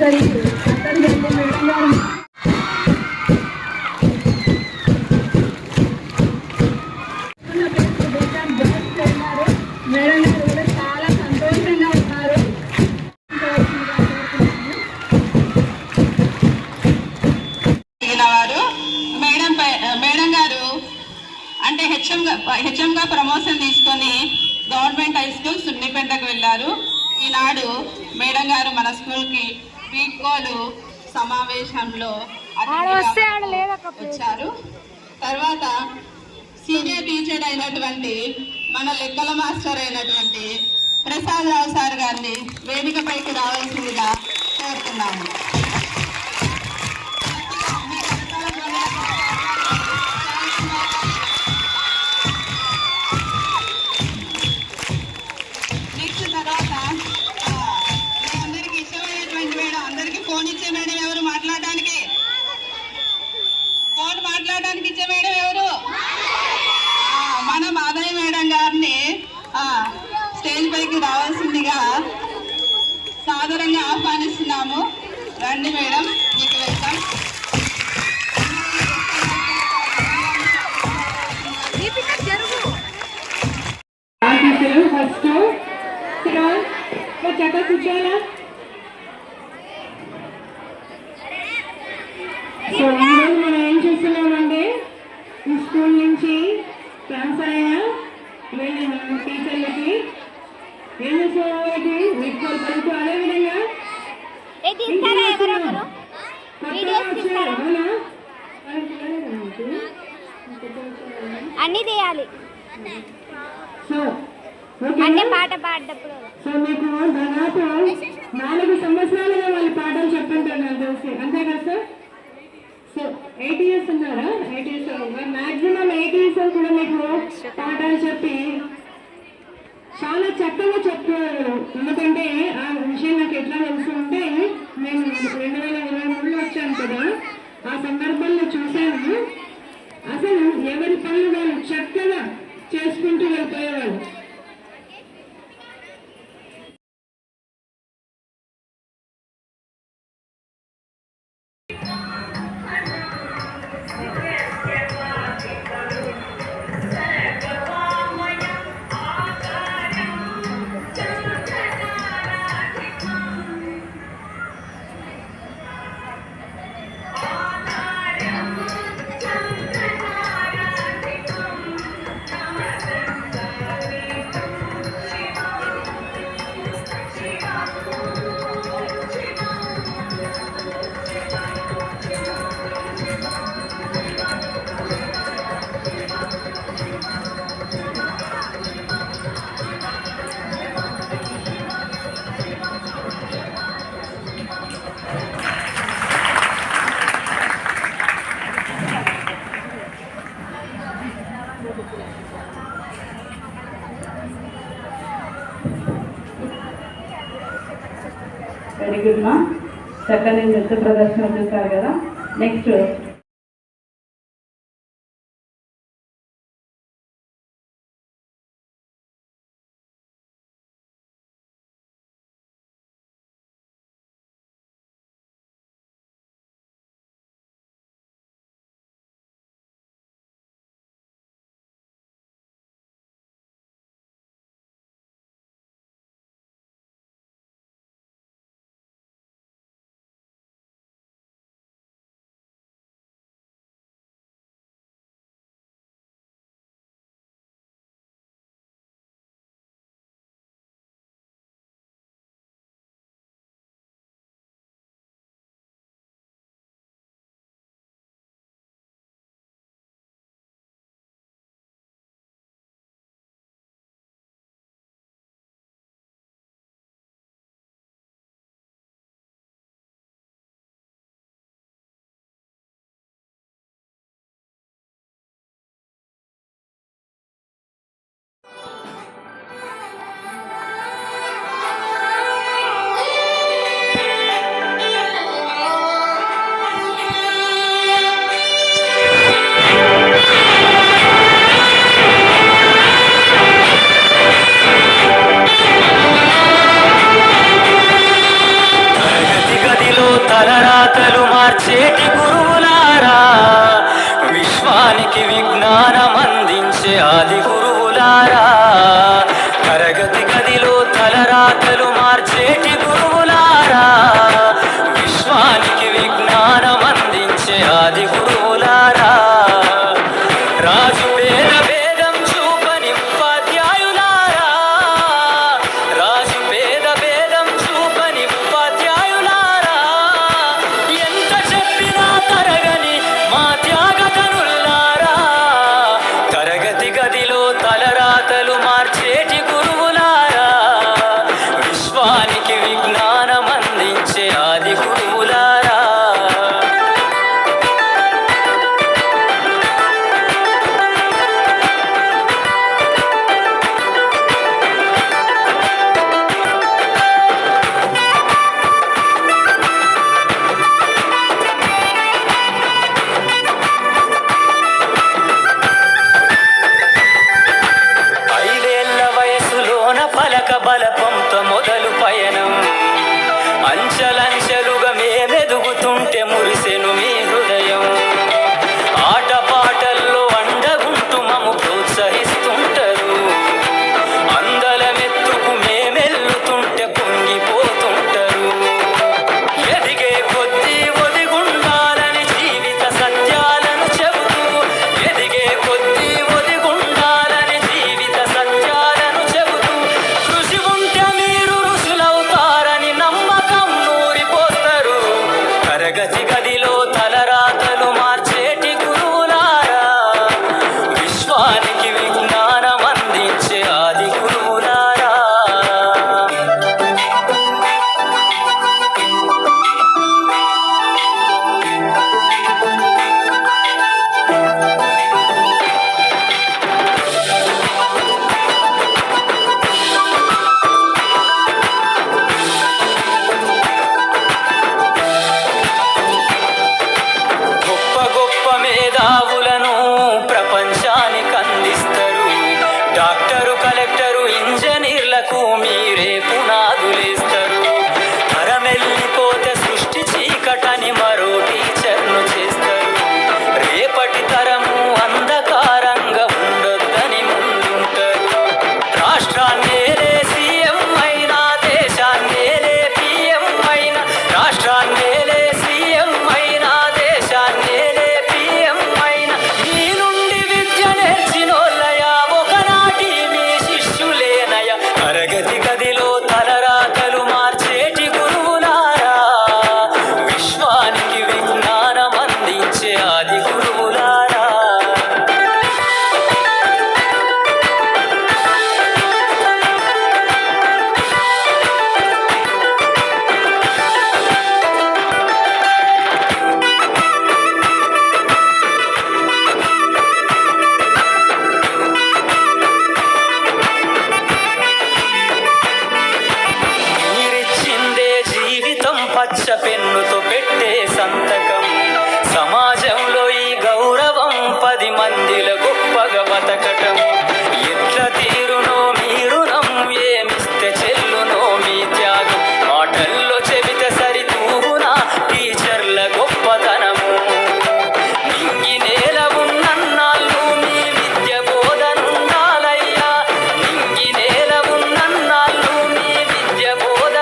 సహోదరి అక్కడికి మేడం గారు మేడం గారు కూడా చాలా సంతోషంగా ఉన్నారు మేడం మేడం గారు అంటే హెచ్ఎం హెచ్ఎంగా ప్రమోషన్ తీసుకొని గవర్నమెంట్ హై స్కూల్ సున్నిపెంటకు వెళ్ళారు. ఈనాడు మేడం గారు మన స్కూల్కి వీడ్కోలు సమావేశంలో వచ్చారు. తర్వాత సీనియర్ టీచర్ అయినటువంటి మన లెక్కల మాస్టర్ అయినటువంటి ప్రసాద్ రావు సార్ గారిని వేదికపైకి రావాల్సిందిగా కోరుతున్నాము. పైకి రావాల్సిందిగా సాదరంగా ఆహ్వానిస్తున్నాము. రండి మేడం మీకు వెళ్తాం. ఫస్ట్ కూర్చోాలా సో మీకు దాదాపు నాలుగు సంవత్సరాలుగా వాళ్ళు పాఠాలు చెప్తుంటారు నాకు తెలిసి అంతే కదా సార్? సో ఎయిట్ ఇయర్స్ ఉన్నారా? Eight years maximum eight years కూడా మీకు పాఠాలు చెప్పి చాలా చక్కగా చెప్తున్నారు ఎందుకంటే ఆ విషయం నాకు ఎట్లా తెలుసు అంటే నేను రెండు వేల ఇరవై మూడులో వచ్చాను కదా. ఆ సందర్భంలో చూశాను. అసలు ఎవరి పనులు వాళ్ళు చక్కగా చేసుకుంటూ వెళ్ళిపోయేవాళ్ళు చక్కని నృత్య ప్రదర్శన చూశారు కదా. నెక్స్ట్ पे रवे তোমার